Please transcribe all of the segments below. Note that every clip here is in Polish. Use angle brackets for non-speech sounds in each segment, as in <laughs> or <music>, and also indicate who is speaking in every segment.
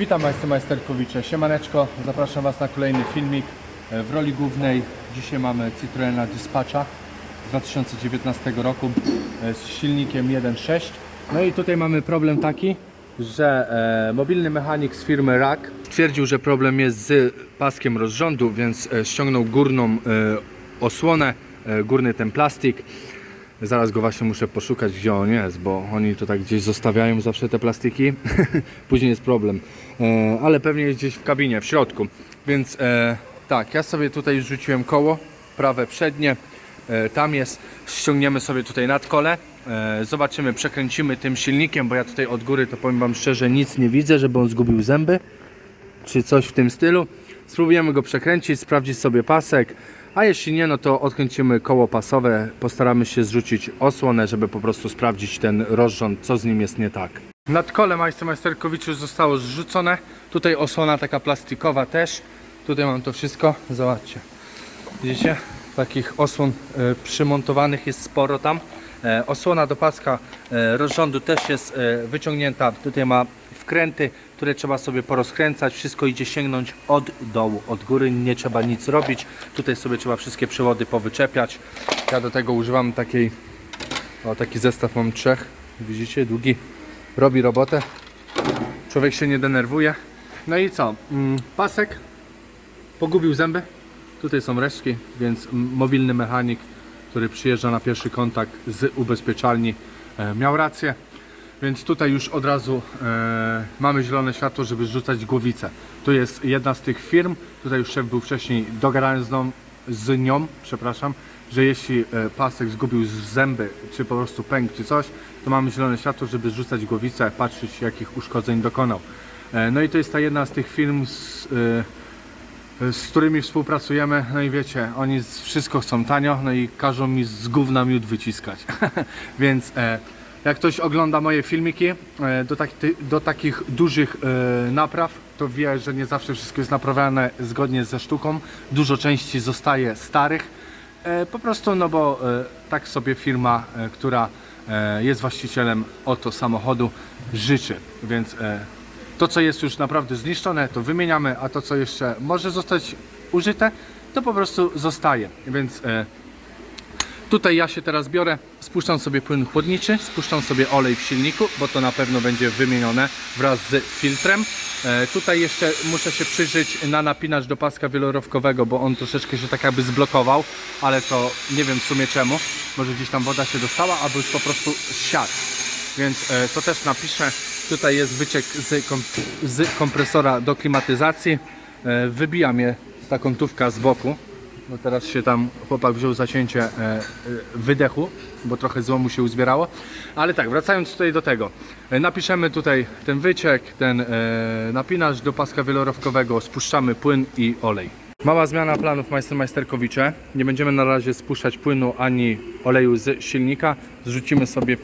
Speaker 1: Witam Majster Majsterkowicze, siemaneczko, zapraszam Was na kolejny filmik. E, w roli głównej. Dzisiaj mamy Citroena Dispatcha z 2019 roku e, z silnikiem 1.6 No i tutaj mamy problem taki, że e, mobilny mechanik z firmy RAK stwierdził, że problem jest z paskiem rozrządu, więc e, ściągnął górną e, osłonę, e, górny ten plastik Zaraz go właśnie muszę poszukać, gdzie on jest, bo oni to tak gdzieś zostawiają zawsze te plastiki. <laughs> Później jest problem. E, ale pewnie jest gdzieś w kabinie, w środku. Więc e, tak, ja sobie tutaj rzuciłem koło, prawe przednie. E, tam jest, ściągniemy sobie tutaj nad kole. E, zobaczymy, przekręcimy tym silnikiem, bo ja tutaj od góry to powiem Wam szczerze nic nie widzę, żeby on zgubił zęby czy coś w tym stylu. Spróbujemy go przekręcić, sprawdzić sobie pasek, a jeśli nie, no to odkręcimy koło pasowe, postaramy się zrzucić osłonę, żeby po prostu sprawdzić ten rozrząd, co z nim jest nie tak. Nadkole Majster Majsterkowicz już zostało zrzucone, tutaj osłona taka plastikowa też, tutaj mam to wszystko, zobaczcie. Widzicie? Takich osłon e, przymontowanych jest sporo tam. E, osłona do paska e, rozrządu też jest wyciągnięta. Tutaj ma wkręty, które trzeba sobie porozkręcać. Wszystko idzie sięgnąć od dołu, od góry. Nie trzeba nic robić. Tutaj sobie trzeba wszystkie przewody powyczepiać. Ja do tego używam takiej, o taki zestaw mam trzech. Widzicie? Długi. Robi robotę. Człowiek się nie denerwuje. No i co? Mm, Pasek pogubił zęby. Tutaj są resztki, więc mobilny mechanik, który przyjeżdża na pierwszy kontakt z ubezpieczalni, e, miał rację. Więc tutaj już od razu e, mamy zielone światło, żeby zrzucać głowicę. Tu jest jedna z tych firm, tutaj już szef był wcześniej dogadany z nią, z nią przepraszam, że jeśli e, pasek zgubił z zęby, czy po prostu pękł, czy coś, to mamy zielone światło, żeby zrzucać głowicę, patrzeć jakich uszkodzeń dokonał. E, no i to jest ta jedna z tych firm, z, e, z którymi współpracujemy, no i wiecie, oni wszystko chcą tanio, no i każą mi z gówna miód wyciskać. <laughs> Więc e, jak ktoś ogląda moje filmiki e, do, tak, do takich dużych e, napraw, to wie, że nie zawsze wszystko jest naprawiane zgodnie ze sztuką. Dużo części zostaje starych. E, po prostu, no bo tak sobie firma, która jest właścicielem oto samochodu, życzy. Więc to, co jest już naprawdę zniszczone, to wymieniamy, a to, co jeszcze może zostać użyte, to po prostu zostaje. Więc tutaj ja się teraz biorę, spuszczam sobie płyn chłodniczy, spuszczam sobie olej w silniku, bo to na pewno będzie wymienione wraz z filtrem. E, tutaj jeszcze muszę się przyjrzeć na napinacz do paska wielorowkowego, bo on troszeczkę się tak jakby zblokował, ale to nie wiem w sumie czemu. Może gdzieś tam woda się dostała, albo już po prostu siadł więc e, to też napiszę. Tutaj jest wyciek z, kom, z kompresora do klimatyzacji. E, wybija mnie ta kątówka z boku. No teraz się tam chłopak wziął zacięcie e, e, wydechu, bo trochę złomu się uzbierało. Ale tak, wracając tutaj do tego. E, napiszemy tutaj ten wyciek, ten napinacz do paska wielorowkowego, spuszczamy płyn i olej. Mała zmiana planów Majster Majsterkowicze. Nie będziemy na razie spuszczać płynu ani oleju z silnika. Zrzucimy sobie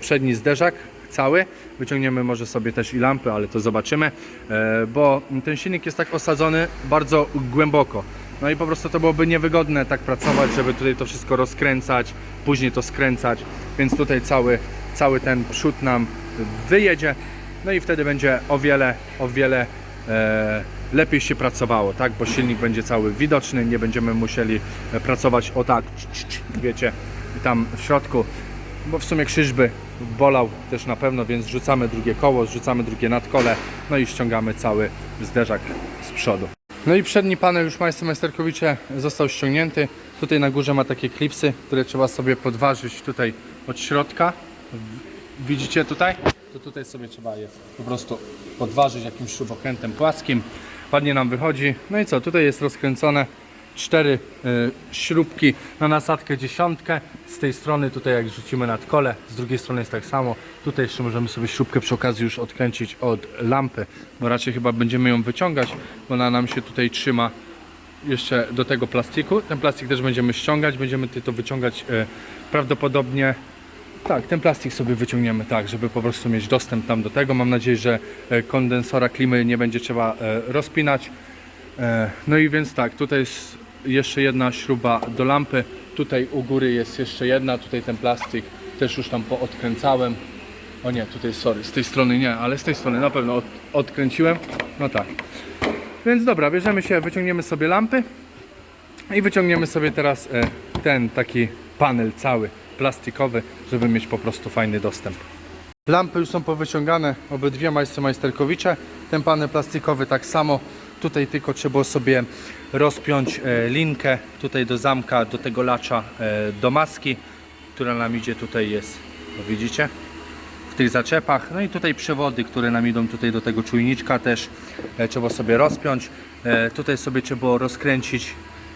Speaker 1: przedni zderzak cały. Wyciągniemy może sobie też i lampy, ale to zobaczymy, bo ten silnik jest tak osadzony bardzo głęboko. No i po prostu to byłoby niewygodne tak pracować, żeby tutaj to wszystko rozkręcać, później to skręcać, więc tutaj cały, cały ten przód nam wyjedzie. No i wtedy będzie o wiele, o wiele e, lepiej się pracowało, tak? Bo silnik będzie cały widoczny, nie będziemy musieli e, pracować o tak, wiecie, tam w środku, bo w sumie krzyż by bolał też na pewno, więc rzucamy drugie koło, rzucamy drugie nadkole, no i ściągamy cały zderzak z przodu. No i przedni panel już Majster Majsterkowicze został ściągnięty. Tutaj na górze ma takie klipsy, które trzeba sobie podważyć tutaj od środka. Widzicie tutaj? To tutaj sobie trzeba je po prostu podważyć jakimś śrubokrętem płaskim. Ładnie nam wychodzi. No i co? Tutaj jest rozkręcone cztery y, śrubki na nasadkę dziesiątkę. Z tej strony tutaj jak rzucimy nad kole, z drugiej strony jest tak samo. Tutaj jeszcze możemy sobie śrubkę przy okazji już odkręcić od lampy, bo raczej chyba będziemy ją wyciągać, bo ona nam się tutaj trzyma jeszcze do tego plastiku. Ten plastik też będziemy ściągać, będziemy to wyciągać e, prawdopodobnie tak, ten plastik sobie wyciągniemy tak, żeby po prostu mieć dostęp tam do tego. Mam nadzieję, że e, kondensora klimy nie będzie trzeba e, rozpinać. E, No i więc tak, tutaj jest jeszcze jedna śruba do lampy. Tutaj u góry jest jeszcze jedna, tutaj ten plastik też już tam poodkręcałem. O nie, tutaj sorry, z tej strony nie, ale z tej strony na pewno od, odkręciłem. No tak. Więc dobra, bierzemy się, wyciągniemy sobie lampy i wyciągniemy sobie teraz e, ten taki panel cały plastikowy, żeby mieć po prostu fajny dostęp. Lampy już są powyciągane, obydwie majstry majsterkowicze. Ten panel plastikowy tak samo. Tutaj tylko trzeba sobie rozpiąć e, linkę tutaj do zamka, do tego lacza, e, do maski, która nam idzie tutaj jest, widzicie? W tych zaczepach. No i tutaj przewody, które nam idą tutaj do tego czujniczka też e, trzeba sobie rozpiąć. Tutaj sobie trzeba rozkręcić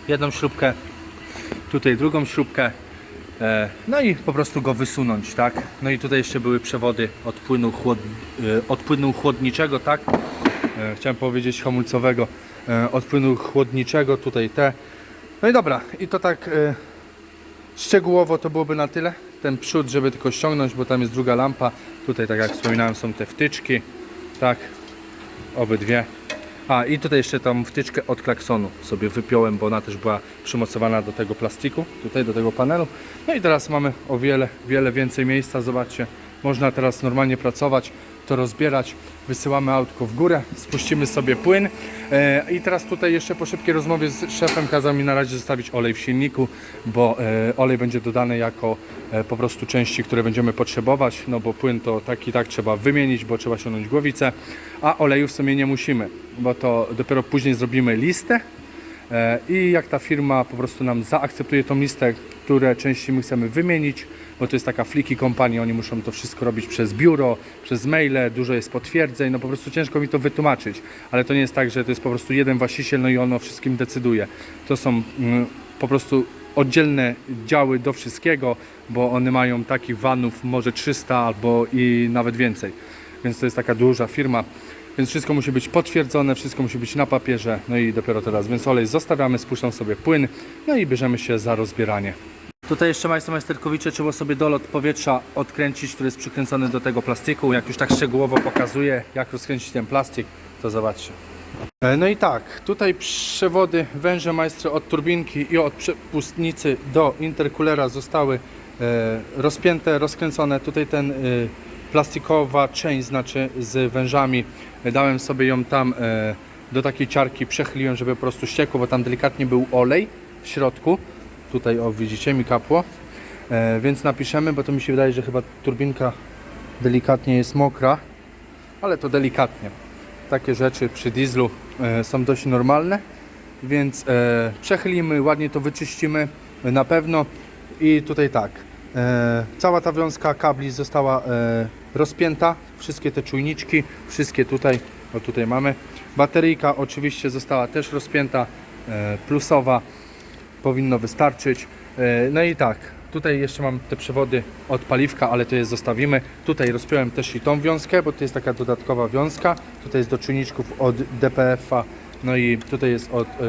Speaker 1: jedną śrubkę, tutaj drugą śrubkę. No i po prostu go wysunąć, tak? No i tutaj jeszcze były przewody od płynu, chłod... od płynu chłodniczego, tak? E, Chciałem powiedzieć hamulcowego, e, od płynu chłodniczego, tutaj te. No i dobra, i to tak e, szczegółowo to byłoby na tyle. Ten przód, żeby tylko ściągnąć, bo tam jest druga lampa. Tutaj, tak jak wspominałem, są te wtyczki, tak? Obydwie. A i tutaj jeszcze tą wtyczkę od klaksonu sobie wypiąłem, bo ona też była przymocowana do tego plastiku, tutaj do tego panelu. No i teraz mamy o wiele, wiele więcej miejsca. Zobaczcie, można teraz normalnie pracować, to rozbierać. Wysyłamy autko w górę, spuścimy sobie płyn. E, I teraz tutaj jeszcze po szybkiej rozmowie z szefem kazał mi na razie zostawić olej w silniku, bo e, olej będzie dodany jako e, po prostu części, które będziemy potrzebować, no bo płyn to tak i tak trzeba wymienić, bo trzeba ściągnąć głowicę, a oleju w sumie nie musimy, bo to dopiero później zrobimy listę i jak ta firma po prostu nam zaakceptuje tą listę, które części my chcemy wymienić, bo to jest taka fliki kompanii, oni muszą to wszystko robić przez biuro, przez maile, dużo jest potwierdzeń, no po prostu ciężko mi to wytłumaczyć, ale to nie jest tak, że to jest po prostu jeden właściciel, no i on o wszystkim decyduje. To są mm, po prostu oddzielne działy do wszystkiego, bo one mają takich vanów może 300 albo i nawet więcej, więc to jest taka duża firma. Więc wszystko musi być potwierdzone, wszystko musi być na papierze, no i dopiero teraz. Więc olej zostawiamy, spuszczam sobie płyn, no i bierzemy się za rozbieranie. Tutaj jeszcze majster majsterkowicze trzeba sobie dolot powietrza odkręcić, który jest przykręcony do tego plastiku. Jak już tak szczegółowo pokazuję, jak rozkręcić ten plastik, to zobaczcie. E, No i tak, tutaj przewody węże majstre od turbinki i od przepustnicy do interkulera zostały e, rozpięte, rozkręcone. Tutaj ten e, plastikowa część, znaczy z wężami, dałem sobie ją tam do takiej ciarki, przechyliłem, żeby po prostu ściekło, bo tam delikatnie był olej w środku. Tutaj, o widzicie, mi kapło. E, więc napiszemy, bo to mi się wydaje, że chyba turbinka delikatnie jest mokra, ale to delikatnie. Takie rzeczy przy dieslu e, są dość normalne, więc e, przechylimy, ładnie to wyczyścimy e, na pewno. I tutaj tak, e, cała ta wiązka kabli została e, rozpięta, wszystkie te czujniczki, wszystkie tutaj, o tutaj mamy, bateryjka oczywiście została też rozpięta, e, plusowa, powinno wystarczyć. E, No i tak, tutaj jeszcze mam te przewody od paliwka, ale to je zostawimy. Tutaj rozpiąłem też i tą wiązkę, bo to jest taka dodatkowa wiązka. Tutaj jest do czujniczków od DPF-a, no i tutaj jest od e,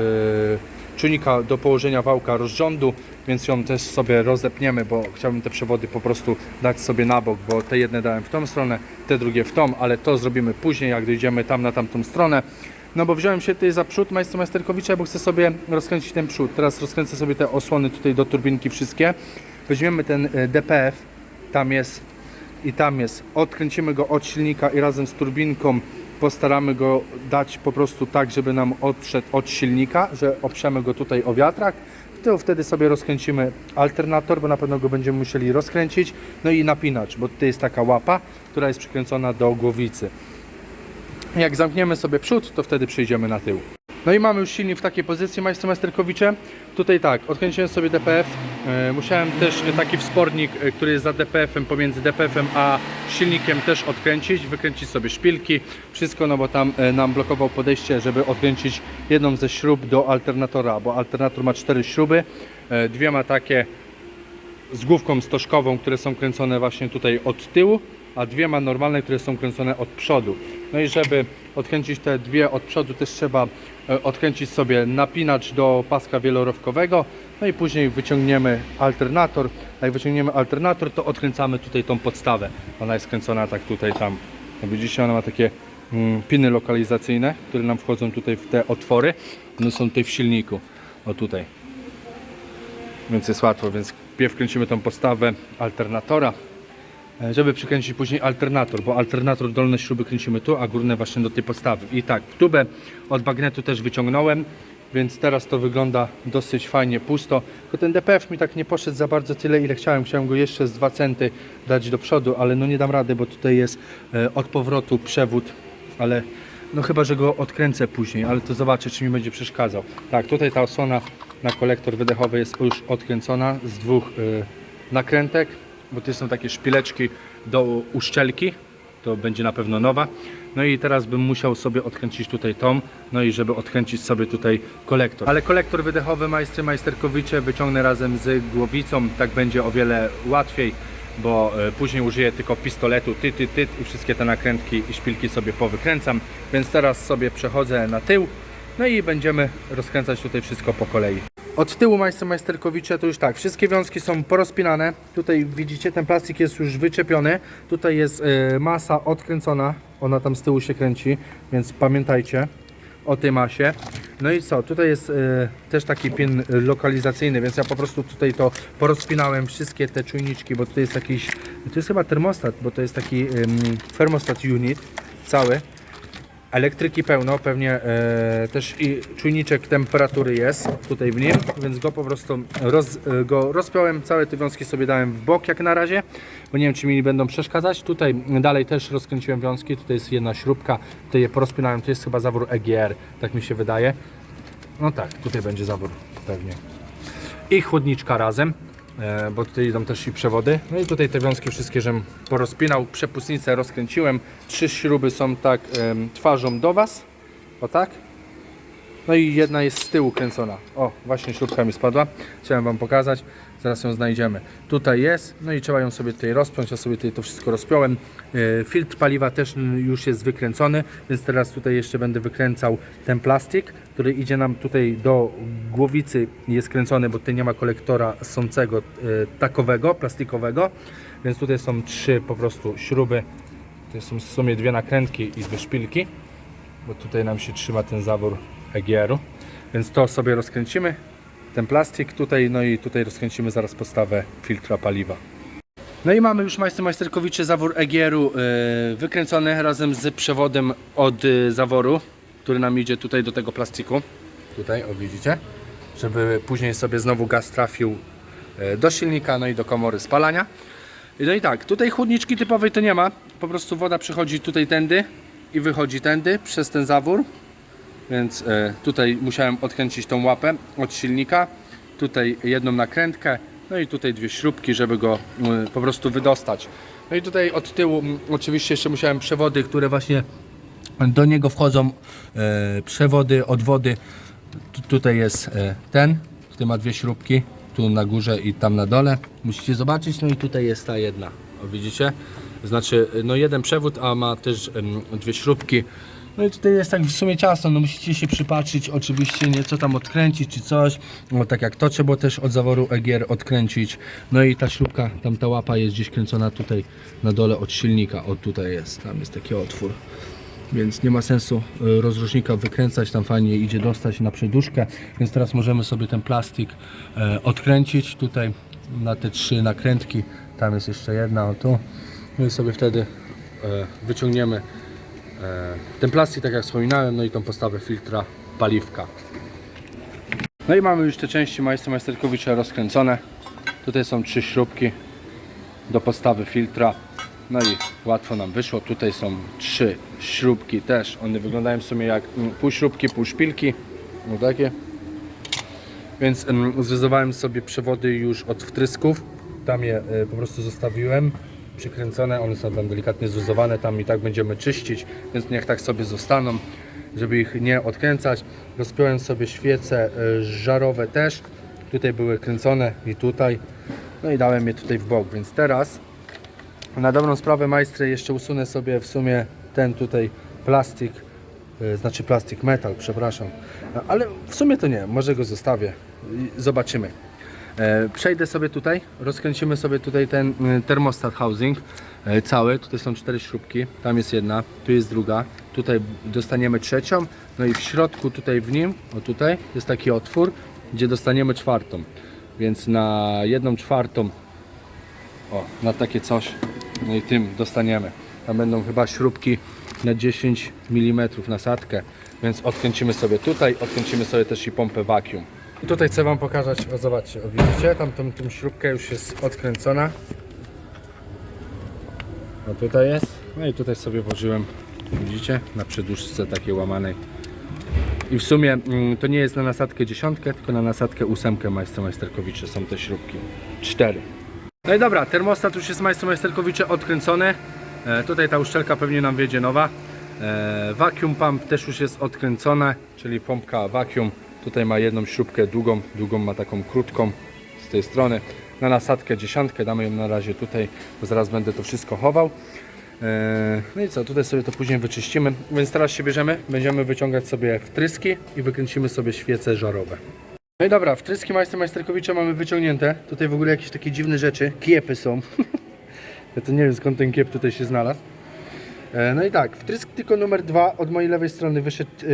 Speaker 1: czujnika do położenia wałka rozrządu, więc ją też sobie rozepniemy, bo chciałbym te przewody po prostu dać sobie na bok, bo te jedne dałem w tą stronę, te drugie w tą, ale to zrobimy później, jak dojdziemy tam na tamtą stronę. No bo wziąłem się tutaj za przód Majsterkowicza, bo chcę sobie rozkręcić ten przód. Teraz rozkręcę sobie te osłony tutaj do turbinki wszystkie. Weźmiemy ten e, DPF, tam jest i tam jest. Odkręcimy go od silnika i razem z turbinką postaramy go dać po prostu tak, żeby nam odszedł od silnika, że oprzemy go tutaj o wiatrak. To wtedy sobie rozkręcimy alternator, bo na pewno go będziemy musieli rozkręcić. No i napinacz, bo tutaj jest taka łapa, która jest przykręcona do głowicy. Jak zamkniemy sobie przód, to wtedy przejdziemy na tył. No i mamy już silnik w takiej pozycji, Majsterkowicze. Tutaj tak, odkręciłem sobie DPF. E, musiałem też taki wspornik, e, który jest za DPF-em, pomiędzy DPF-em a silnikiem też odkręcić, wykręcić sobie szpilki, wszystko, no bo tam e, nam blokował podejście, żeby odkręcić jedną ze śrub do alternatora, bo alternator ma cztery śruby, dwie ma takie z główką stożkową, które są kręcone właśnie tutaj od tyłu, a dwie ma normalne, które są kręcone od przodu. No i żeby odkręcić te dwie od przodu, też trzeba e, odkręcić sobie napinacz do paska wielorowkowego, no i później wyciągniemy alternator. Jak wyciągniemy alternator, to odkręcamy tutaj tą podstawę. Ona jest kręcona tak tutaj, tam. No widzicie, ona ma takie mm, piny lokalizacyjne, które nam wchodzą tutaj w te otwory. One są tutaj w silniku. O tutaj więc jest łatwo, więc pierw kręcimy tą podstawę alternatora, żeby przykręcić później alternator, bo alternator dolne śruby kręcimy tu, a górne właśnie do tej podstawy. I tak, tubę od bagnetu też wyciągnąłem, więc teraz to wygląda dosyć fajnie, pusto. Tylko ten DPF mi tak nie poszedł za bardzo tyle, ile chciałem. Chciałem go jeszcze z 2 centy dać do przodu, ale no nie dam rady, bo tutaj jest e, od powrotu przewód, ale no chyba, że go odkręcę później, ale to zobaczę, czy mi będzie przeszkadzał. Tak, tutaj ta osłona na kolektor wydechowy jest już odkręcona z dwóch y, nakrętek, bo to są takie szpileczki do uszczelki, to będzie na pewno nowa. No i teraz bym musiał sobie odkręcić tutaj tą, no i żeby odkręcić sobie tutaj kolektor. Ale kolektor wydechowy majstry majsterkowicze wyciągnę razem z głowicą, tak będzie o wiele łatwiej, bo e, później użyję tylko pistoletu ty, ty, ty i wszystkie te nakrętki i szpilki sobie powykręcam. Więc teraz sobie przechodzę na tył, no i będziemy rozkręcać tutaj wszystko po kolei. Od tyłu majster majsterkowicze to już tak, wszystkie wiązki są porozpinane. Tutaj widzicie, ten plastik jest już wyczepiony. Tutaj jest e, masa odkręcona, ona tam z tyłu się kręci, więc pamiętajcie o tej masie. No i co, tutaj jest e, też taki pin lokalizacyjny, więc ja po prostu tutaj to porozpinałem wszystkie te czujniczki, bo tutaj jest jakiś, to jest chyba termostat, bo to jest taki em, thermostat unit cały. Elektryki pełno, pewnie e, też i czujniczek temperatury jest tutaj w nim, więc go po prostu roz, e, go rozpiąłem, całe te wiązki sobie dałem w bok jak na razie, bo nie wiem czy mi będą przeszkadzać. Tutaj dalej też rozkręciłem wiązki, tutaj jest jedna śrubka, tutaj je porozpinałem, to jest chyba zawór EGR, tak mi się wydaje. No tak, tutaj będzie zawór pewnie. I chłodniczka razem, bo tutaj idą też i przewody. No i tutaj te wiązki wszystkie, żem porozpinał, przepustnicę rozkręciłem. Trzy śruby są tak twarzą do Was, o tak. No i jedna jest z tyłu kręcona. O, właśnie śrubka mi spadła. Chciałem Wam pokazać. Zaraz ją znajdziemy. Tutaj jest, no i trzeba ją sobie tutaj rozpiąć. Ja sobie tutaj to wszystko rozpiąłem. E, Filtr paliwa też już jest wykręcony, więc teraz tutaj jeszcze będę wykręcał ten plastik, który idzie nam tutaj do głowicy. Jest kręcony, bo tutaj nie ma kolektora sącego e, takowego, plastikowego. Więc tutaj są trzy po prostu śruby. To są w sumie dwie nakrętki i dwie szpilki bo tutaj nam się trzyma ten zawór EGR-u. Więc to sobie rozkręcimy, ten plastik tutaj, no i tutaj rozkręcimy zaraz podstawę filtra paliwa. No i mamy już majster majsterkowiczy zawór EGR-u yy, wykręcony razem z przewodem od yy, zaworu, który nam idzie tutaj do tego plastiku. Tutaj, o widzicie? Żeby później sobie znowu gaz trafił yy, do silnika, no i do komory spalania. No i tak, tutaj chłodniczki typowej to nie ma. Po prostu woda przychodzi tutaj tędy i wychodzi tędy przez ten zawór. Więc e, tutaj musiałem odkręcić tą łapę od silnika. Tutaj jedną nakrętkę, no i tutaj dwie śrubki, żeby go e, po prostu wydostać. No i tutaj od tyłu oczywiście jeszcze musiałem przewody, które właśnie do niego wchodzą. E, przewody od wody. Tu, tutaj jest ten, który ma dwie śrubki. Tu na górze i tam na dole. Musicie zobaczyć. No i tutaj jest ta jedna. O, widzicie? Znaczy, no jeden przewód, a ma też dwie śrubki. No i tutaj jest tak w sumie ciasno, no musicie się przypatrzyć, oczywiście nieco tam odkręcić czy coś. No tak jak to trzeba też od zaworu EGR odkręcić. No i ta śrubka, tam ta łapa jest gdzieś kręcona tutaj na dole od silnika. O tutaj jest, tam jest taki otwór. Więc nie ma sensu y, rozrusznika wykręcać, tam fajnie idzie dostać na przeduszkę. Więc teraz możemy sobie ten plastik e, odkręcić tutaj na te trzy nakrętki. Tam jest jeszcze jedna, o tu. No i sobie wtedy e, wyciągniemy ten plastik, tak jak wspominałem, no i tą postawę filtra paliwka. No i mamy już te części majstra majsterkowicza rozkręcone. Tutaj są trzy śrubki do postawy filtra. No i łatwo nam wyszło. Tutaj są trzy śrubki też. One wyglądają w sumie jak mm, pół śrubki, pół szpilki. No takie. Więc mm, zrezowałem sobie przewody już od wtrysków. Tam je y, po prostu zostawiłem przykręcone. One są tam delikatnie zluzowane. Tam i tak będziemy czyścić, więc niech tak sobie zostaną, żeby ich nie odkręcać. Rozpiąłem sobie świece y, żarowe też. Tutaj były kręcone i tutaj. No i dałem je tutaj w bok, więc teraz na dobrą sprawę majstry jeszcze usunę sobie w sumie ten tutaj plastik, e, znaczy plastik metal, przepraszam. Ale w sumie to nie, może go zostawię. Zobaczymy. E, Przejdę sobie tutaj, rozkręcimy sobie tutaj ten e, termostat housing e, cały. Tutaj są cztery śrubki, tam jest jedna, tu jest druga. Tutaj dostaniemy trzecią, no i w środku tutaj w nim, o tutaj jest taki otwór, gdzie dostaniemy czwartą. Więc na jedną czwartą o, na takie coś no i tym dostaniemy. Tam będą chyba śrubki na 10 mm nasadkę, więc odkręcimy sobie tutaj, odkręcimy sobie też i pompę vacuum. I tutaj chcę Wam pokazać, o zobaczcie, o, widzicie, tam tą, tą śrubkę już jest odkręcona. O tutaj jest, no i tutaj sobie włożyłem, widzicie, na przedłużce takiej łamanej. I w sumie mm, to nie jest na nasadkę dziesiątkę, tylko na nasadkę ósemkę Majstra Majsterkowicze są te śrubki. Cztery. No i dobra, termostat już jest Majstro Majsterkowicze odkręcony. E, tutaj ta uszczelka pewnie nam wiedzie nowa. E, vacuum pump też już jest odkręcona, czyli pompka vacuum. Tutaj ma jedną śrubkę długą, długą ma taką krótką z tej strony. Na nasadkę dziesiątkę damy ją na razie tutaj, bo zaraz będę to wszystko chował. E, No i co, tutaj sobie to później wyczyścimy. Więc teraz się bierzemy, będziemy wyciągać sobie wtryski i wykręcimy sobie świece żarowe. No i dobra, wtryski Majster Majsterkowicza mamy wyciągnięte. Tutaj w ogóle jakieś takie dziwne rzeczy, kiepy są. <laughs> ja to nie wiem skąd ten kiep tutaj się znalazł. E, No i tak, wtrysk tylko numer dwa od mojej lewej strony wyszedł e,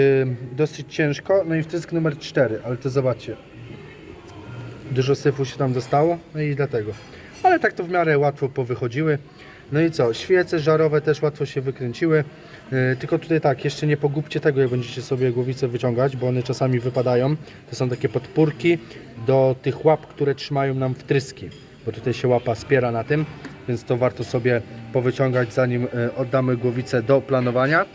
Speaker 1: dosyć ciężko, no i wtrysk numer 4, ale to zobaczcie. Dużo syfu się tam dostało, no i dlatego. Ale tak to w miarę łatwo powychodziły. No i co, świece żarowe też łatwo się wykręciły. E, Tylko tutaj tak, jeszcze nie pogubcie tego, jak będziecie sobie głowice wyciągać, bo one czasami wypadają. To są takie podpórki do tych łap, które trzymają nam wtryski, bo tutaj się łapa spiera na tym, więc to warto sobie powyciągać zanim e, oddamy głowicę do planowania.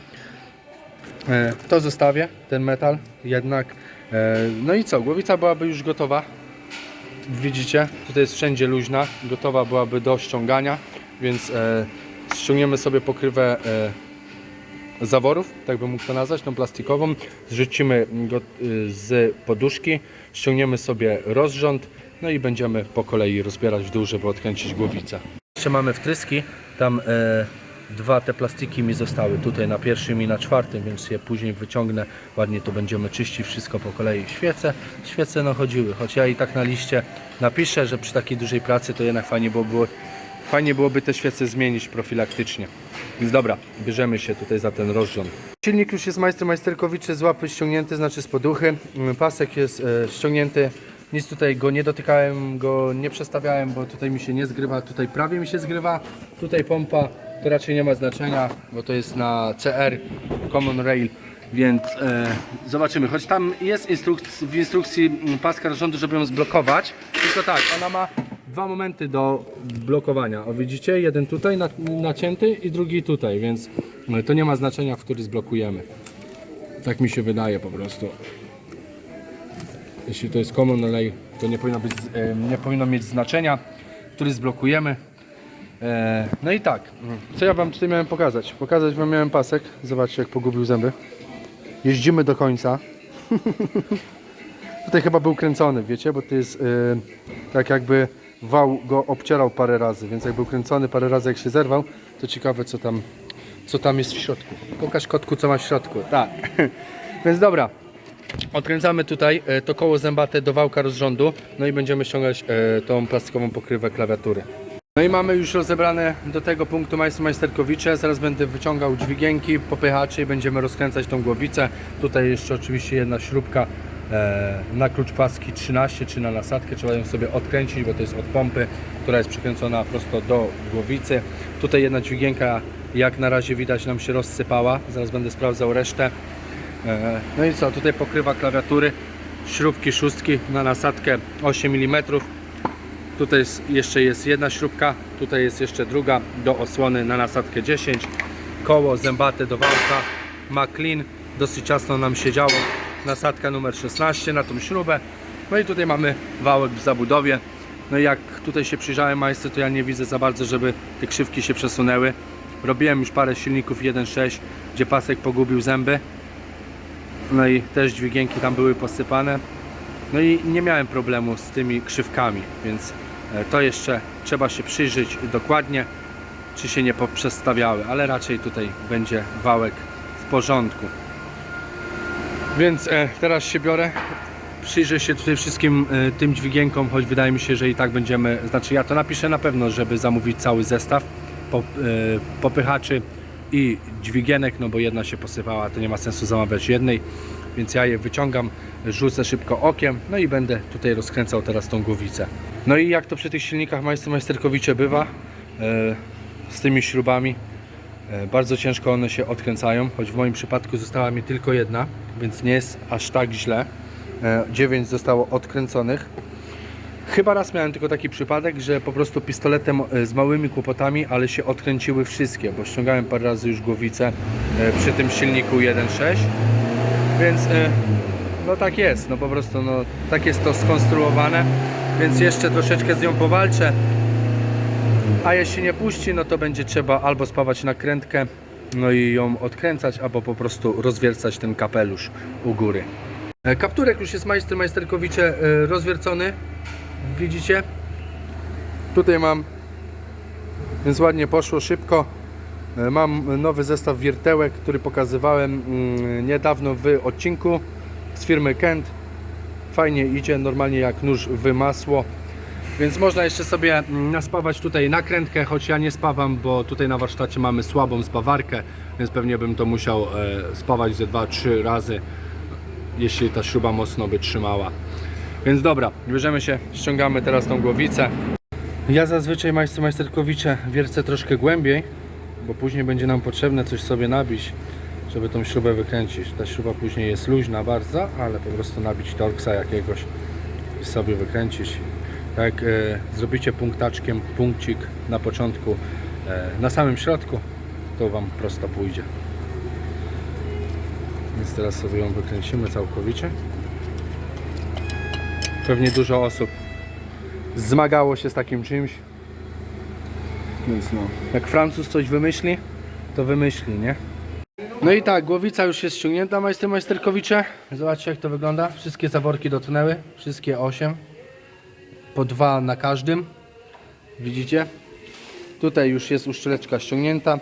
Speaker 1: E, To zostawię, ten metal jednak. E, No i co, głowica byłaby już gotowa. Widzicie, tutaj jest wszędzie luźna, gotowa byłaby do ściągania, więc ściągniemy sobie pokrywę zaworów, tak bym mógł to nazwać, tą plastikową, zrzucimy go z poduszki, ściągniemy sobie rozrząd, no i będziemy po kolei rozbierać w dół, żeby odkręcić głowicę. Jeszcze mamy wtryski, tam e, dwa te plastiki mi zostały tutaj na pierwszym i na czwartym, więc je później wyciągnę, ładnie to będziemy czyścić wszystko po kolei. Świece, świece no chodziły, choć ja i tak na liście napiszę, że przy takiej dużej pracy to jednak fajnie było, było Fajnie byłoby te świece zmienić profilaktycznie. Więc dobra, bierzemy się tutaj za ten rozrząd. Silnik już jest majster majsterkowiczy z łapy ściągnięty, znaczy z poduchy. Mm, Pasek jest e, ściągnięty. Nic tutaj go nie dotykałem, go nie przestawiałem, bo tutaj mi się nie zgrywa. Tutaj prawie mi się zgrywa. Tutaj pompa, to raczej nie ma znaczenia, bo to jest na CR Common Rail. Więc e, zobaczymy, choć tam jest instrukc- w instrukcji mm, paska rozrządu, żeby ją zblokować. Tylko tak, ona ma dwa momenty do blokowania. O widzicie, jeden tutaj na- nacięty i drugi tutaj, więc e, to nie ma znaczenia, w który zblokujemy. Tak mi się wydaje po prostu. Jeśli to jest common relay, to nie powinno, być, e, nie powinno mieć znaczenia, który zblokujemy. E, No i tak, co ja Wam tutaj miałem pokazać? Pokazać Wam miałem pasek. Zobaczcie, jak pogubił zęby. Jeździmy do końca. <laughs> Tutaj chyba był kręcony, wiecie, bo to jest e, tak jakby wał go obcierał parę razy, więc jak był kręcony parę razy jak się zerwał, to ciekawe co tam, co tam jest w środku. Pokaż kotku co ma w środku. Tak. <laughs> więc dobra. Odkręcamy tutaj e, to koło zębate do wałka rozrządu, no i będziemy ściągać e, tą plastikową pokrywę klawiatury. No i mamy już rozebrane do tego punktu majster majsterkowicze. Zaraz będę wyciągał dźwigienki, popychacze i będziemy rozkręcać tą głowicę. Tutaj jeszcze oczywiście jedna śrubka e, na klucz paski 13 czy na nasadkę. Trzeba ją sobie odkręcić, bo to jest od pompy, która jest przykręcona prosto do głowicy. Tutaj jedna dźwigienka, jak na razie widać, nam się rozsypała. Zaraz będę sprawdzał resztę. E, No i co, tutaj pokrywa klawiatury, śrubki szóstki na nasadkę 8 mm. Tutaj jeszcze jest jedna śrubka, tutaj jest jeszcze druga do osłony na nasadkę 10. Koło zębate do wałka, McLean, dosyć ciasno nam siedziało. Nasadka numer 16 na tą śrubę. No i tutaj mamy wałek w zabudowie. No i jak tutaj się przyjrzałem majster, to ja nie widzę za bardzo, żeby te krzywki się przesunęły. Robiłem już parę silników 1.6, gdzie pasek pogubił zęby. No i też dźwigienki tam były posypane. No i nie miałem problemu z tymi krzywkami, więc e, to jeszcze trzeba się przyjrzeć dokładnie, czy się nie poprzestawiały, ale raczej tutaj będzie wałek w porządku. Więc e, teraz się biorę, przyjrzę się tutaj wszystkim e, tym dźwigienkom, choć wydaje mi się, że i tak będziemy, znaczy ja to napiszę na pewno, żeby zamówić cały zestaw po, popychaczy i dźwigienek, no bo jedna się posypała, to nie ma sensu zamawiać jednej, więc ja je wyciągam, rzucę szybko okiem, no i będę tutaj rozkręcał teraz tą głowicę. No i jak to przy tych silnikach majster majsterkowicze bywa, e, z tymi śrubami. E, Bardzo ciężko one się odkręcają, choć w moim przypadku została mi tylko jedna, więc nie jest aż tak źle. 9 zostało odkręconych. Chyba raz miałem tylko taki przypadek, że po prostu pistoletem e, z małymi kłopotami, ale się odkręciły wszystkie, bo ściągałem parę razy już głowicę e, przy tym silniku 1.6, więc e, no tak jest, no po prostu no, tak jest to skonstruowane, więc jeszcze troszeczkę z nią powalczę, a jeśli nie puści, no to będzie trzeba albo spawać nakrętkę, no i ją odkręcać, albo po prostu rozwiercać ten kapelusz u góry. Kapturek już jest majster majsterkowicie rozwiercony. Widzicie? Tutaj mam, więc ładnie poszło szybko. E, Mam nowy zestaw wiertełek, który pokazywałem mm, niedawno w odcinku z firmy Kent. Fajnie idzie, normalnie jak nóż w masło. Więc można jeszcze sobie mm, naspawać tutaj nakrętkę, choć ja nie spawam, bo tutaj na warsztacie mamy słabą spawarkę, więc pewnie bym to musiał e, spawać ze 2-3 razy, jeśli ta śruba mocno by trzymała. Więc dobra, bierzemy się, ściągamy teraz tą głowicę. Ja zazwyczaj majster majsterkowicze wiercę troszkę głębiej, bo później będzie nam potrzebne coś sobie nabić, żeby tą śrubę wykręcić. Ta śruba później jest luźna bardzo, ale po prostu nabić torksa jakiegoś i sobie wykręcić. Jak e, zrobicie punktaczkiem punkcik na początku, e, na samym środku, to Wam prosto pójdzie. Więc teraz sobie ją wykręcimy całkowicie. Pewnie dużo osób zmagało się z takim czymś. Więc no, jak Francuz coś wymyśli, to wymyśli, nie? No i tak, głowica już jest ściągnięta, majster majsterkowicze. Zobaczcie jak to wygląda. Wszystkie zaworki dotknęły, wszystkie 8. Po dwa na każdym. Widzicie? Tutaj już jest uszczeleczka ściągnięta.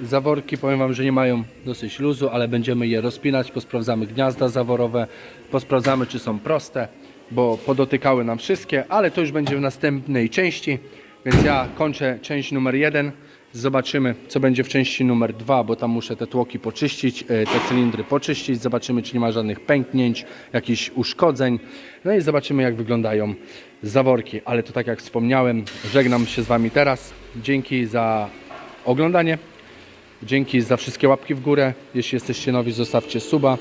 Speaker 1: Zaworki powiem Wam, że nie mają dosyć luzu, ale będziemy je rozpinać, posprawdzamy gniazda zaworowe, posprawdzamy czy są proste, bo podotykały nam wszystkie, ale to już będzie w następnej części, więc ja kończę część numer jeden. Zobaczymy co będzie w części numer dwa, bo tam muszę te tłoki poczyścić, e, te cylindry poczyścić, zobaczymy czy nie ma żadnych pęknięć, jakichś uszkodzeń, no i zobaczymy jak wyglądają zaworki, ale to tak jak wspomniałem, żegnam się z Wami teraz, dzięki za oglądanie. Dzięki za wszystkie łapki w górę. Jeśli jesteście nowi, zostawcie suba.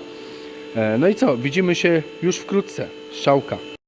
Speaker 1: E, No i co? Widzimy się już wkrótce. Strzałka.